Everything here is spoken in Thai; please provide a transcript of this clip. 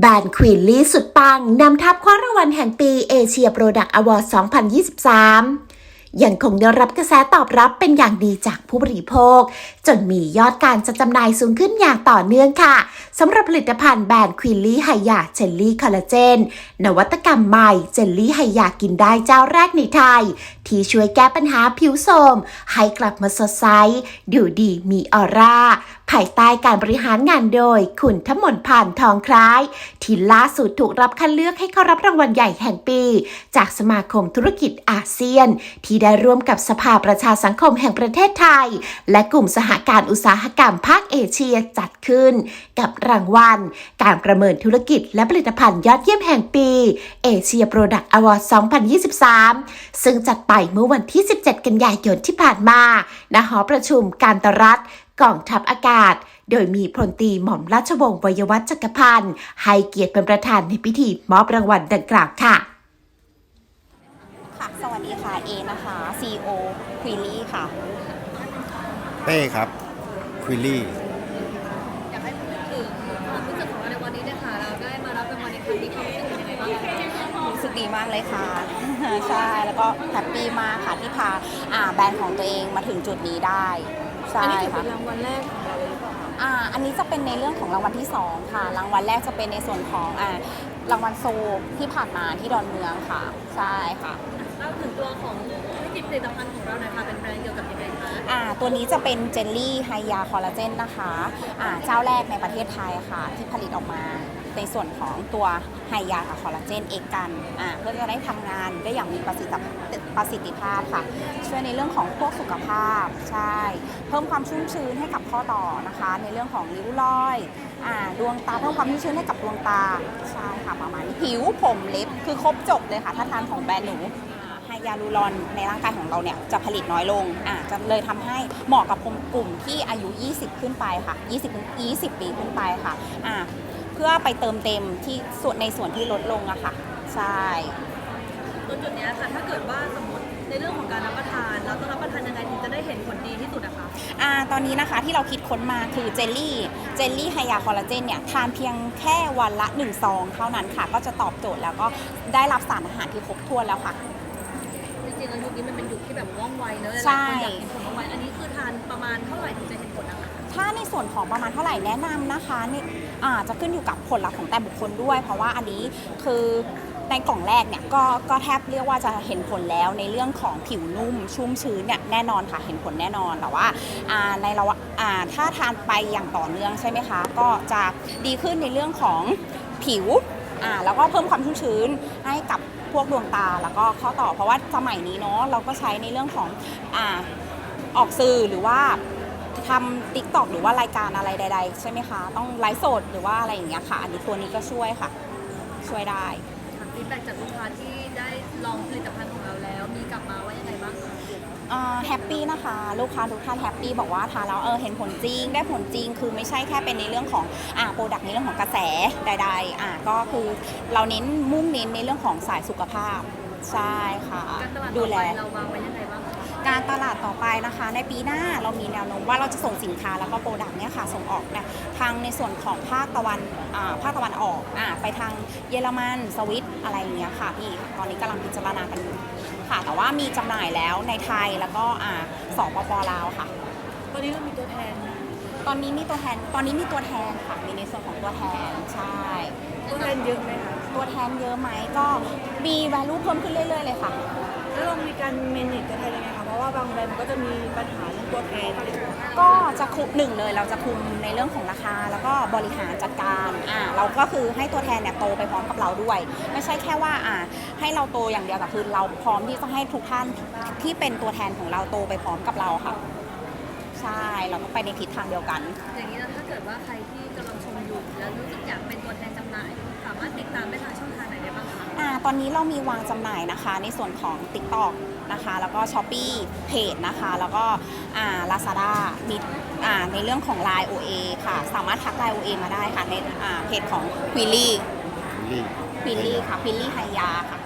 แบรนด์ควีนลี่สุดปัง นำทัพคว้ารางวัลแห่งปีเอเชียโปรดักต์อวอร์ด2023 ยังคงได้รับกระแสตอบรับเป็นอย่างดีจากผู้บริโภค จนมียอดการจัดจำหน่ายสูงขึ้นอย่างต่อเนื่องค่ะสำหรับผลิตภัณฑ์แบรนด์ควีนลี่ไฮยาเจลลี่คอลลาเจน นวัตกรรมใหม่เจลลี่ไฮยากินได้เจ้าแรกในไทย ที่ช่วยแก้ปัญหาผิวโทรมให้กลับมาสดใสดูดีมีออร่า ภายใต้การบริหารงานโดย คุณทมนผ่านทองคล้ายที่ล่าสุดถูกรับคัดเลือกให้เข้ารับรางวัลใหญ่แห่งปี จากสมาคมธุรกิจอาเซียน ที่ได้ร่วมกับสภาประชาสังคมแห่งประเทศไทย และกลุ่มสหการอุตสาหกรรมภาคเอเชียจัดขึ้น กับรางวัล การประเมินธุรกิจและผลิตภัณฑ์ยอดเยี่ยมแห่งปีเอเชียโปรดักต์อวอร์ด2023 ซึ่งจัดไปเมื่อวันที่ 17 กันยายนที่ผ่านมาณหอประชุมการตรัฐ กองทัพอากาศ โดยมีพลตรีหม่อมราชวงศ์วยวัฒน์จักรพันธ์ให้เกียรติเป็นประธานในพิธีมอบรางวัลดังกล่าวค่ะค่ะ สวัสดีค่ะ เอนะคะ CEO ควีลี่ค่ะ เต้ครับควิลลี่อยากให้พูดถึงความรู้สึกของเราในวันนี้เนี่ยค่ะเราได้มารับรางวัลในครั้งนี้ความรู้สึกเป็นยังไงบ้างคะรู้สึกดีมากเลยค่ะ ใช่ แล้วก็แฮปปี้มากค่ะที่พาอ่าแบรนด์ของตัวเองมาถึงจุดนี้ได้ ใช่อันนี้ถือค่ะเป็นรางวัลแรกของเราเลยหรือเปล่าคะอ่าอันนี้จะเป็นในเรื่องของรางวัลที่2ค่ะ รางวัลแรกจะเป็นในส่วนของอ่ารางวัลโซที่ผ่านมาที่ดอนเมืองค่ะ ใช่ค่ะ เล่าถึงตัวของธุรกิจผลิตภัณฑ์ของเราหน่อยค่ะ เป็นแบรนด์เกี่ยวกับยังไงคะ อ่าตัวนี้จะเป็นเจลลี่ไฮยาคอลลาเจนนะคะอ่าเจ้าแรกในประเทศไทยค่ะ ที่ผลิตออกมา ในส่วนของตัวไฮยากับคอลลาเจนเอกกันเพื่อจะได้ทำงานได้อย่างมีประสิทธิภาพประสิทธิภาพค่ะ ช่วยในเรื่องของพวกสุขภาพใช่ เพิ่มความชุ่มชื้นให้กับข้อต่อนะคะ ในเรื่องของริ้วรอยอดวงตาเพิ่มความชุ่มชื้นให้กับดวงตาใช่ค่ะประมาณนี้ผิวผมเล็บคือครบจบเลยค่ะ ถ้าทานของแบรนด์หนูไฮยาลูรอนในร่างกายของเราเนี่ยจะผลิตน้อยลงอ่าจะเลยทำให้เหมาะกับกลุ่มที่อายุ 20 ขึ้นไปค่ะ 20ถึง20 ปีขึ้นไปค่ะอ่าเพื่อไปเติมเต็มที่ส่วนในส่วนที่ลดลงอะค่ะ ใช่ตัวจุดเนี้ยค่ะถ้าเกิดว่าสมมติในเรื่องของการรับประทาน เราต้องรับประทานยังไงถึงจะได้เห็นผลดีที่สุดนะคะอ่าตอนนี้นะคะที่เราคิดค้นมาคือเจลลี่ เจลลี่ไฮยาคอลลาเจนเนี่ยทานเพียงแค่วันละ1ซองเท่านั้นค่ะ ก็จะตอบโจทย์แล้วก็ได้รับสารอาหารที่ครบถ้วนแล้วค่ะ จริงๆแล้วยุคนี้มันเป็นยุคที่แบบว่องไวเนอะใช่หลายคนอยากเห็นผลว่องไวอันนี้คือทานประมาณเท่าไหร่ถึงจะเห็นผลนะคะถ้าใน ส่วนของประมาณเท่าไหร่แนะนำนะคะนี่อาจะขึ้นอยู่กับผลลัพธ์ของแต่บุคคลด้วย เพราะว่าอันนี้คือในกล่องแรกเนี่ยก็ก็แทบเรียกว่าจะเห็นผลแล้วในเรื่องของผิวนุ่มชุ่มชื้นเนี่ยแน่นอนค่ะเห็นผลแน่นอนแต่ว่าอ่าในระหว่างอ่าถ้าทานไปอย่างต่อเนื่องใช่ไหมคะ ก็จะดีขึ้นในเรื่องของผิวอ่าแล้วก็เพิ่มความชุ่มชื้นให้กับพวกดวงตาแล้วก็ข้อต่อเพราะว่าสมัยนี้เนาะเราก็ใช้ในเรื่องของอ่าออกสื่อหรือว่า ทำติ๊กตอกหรือว่ารายการอะไรใด ๆ ใช่ไหมคะ ต้องไลฟ์สดหรือว่าอะไรอย่างเงี้ยค่ะ อันนี้ตัวนี้ก็ช่วยค่ะ ช่วยได้ฟีดแบ็กจากลูกค้าที่ได้ลองผลิตภัณฑ์ของเราแล้ว มีกลับมาว่ายังไงบ้างคะแฮปปี้นะคะ ลูกค้าทุกท่านแฮปปี้บอกว่าทานแล้วเออเห็นผลจริง ได้ผลจริงคือไม่ใช่แค่เป็นในเรื่องของอ่าโปรดักต์ในเรื่องของกระแสใดๆอ่าก็คือเราเน้นมุ่งเน้นในเรื่องของสายสุขภาพใช่ค่ะการตลาดดูต่อแลไปเราวางไว้ยังไงบ้างคะ การตลาดต่อไปนะคะ ในปีหน้าเรามีแนวโน้มว่าเราจะส่งสินค้าแล้วก็โปรดักต์เนี่ยค่ะส่งออกนะทางในส่วนของภาคตะวันภาคตะวันออกอไปทางเยอรมันสวิตอะไรอย่างเงี้ยค่ะพี่ตอนนี้กำลังพิจารณากันอยู่ค่ะ แต่ว่ามีจำหน่ายแล้วในไทยแล้วก็อ่าสปปลาวค่ะ ตอนนี้เรามีตัวแทน ตอนนี้มีตัวแทน ตอนนี้มีตัวแทนค่ะ มีในส่วนของตัวแทน ใช่ ตัวแทนเยอะไหมคะตัวแทนเยอะไหมก็มี value เพิ่มขึ้นเรื่อยๆเลยค่ะ แล้วเรามีการเมนจตัวแทนยังไงคะ เพราะว่าบางแบรนด์มันก็จะมีปัญหาเรื่องตัวแทนก็จะคุมหนึ่งเลยเราจะคุมในเรื่องของราคา แล้วก็บริหารจัดการอ่าเราก็คือให้ตัวแทนเนี่ยโตไปพร้อมกับเราด้วย ไม่ใช่แค่ว่าอ่าให้เราโตอย่างเดียวแต่คือเราพร้อมที่จะให้ทุกท่านที่เป็นตัวแทนของเราโตไปพร้อมกับเราค่ะ ใช่ เราต้องไปในทิศทางเดียวกัน อย่างนี้นะถ้าเกิดว่าใครที่กำลังชมอยู่แล้วรู้สึกอยากเป็นตัวแทนจำหน่าย สามารถติดตามได้ทางช่องทางไหนได้บ้างคะ อ่าตอนนี้เรามีวางจำหน่ายนะคะ ในส่วนของ TikTok นะคะ แล้วก็ s h อ p e e เพจนะคะ แล้วก็อ่า Lazada มีอ่าในเรื่องของ Line OA ค่ะ สามารถทัก Line OA มาได้ค่ะ ในอ่าเพจของ q u i l l y ควิลลี่ q u i l l y ค่ะ q u i l l y ไฮยาค่ะ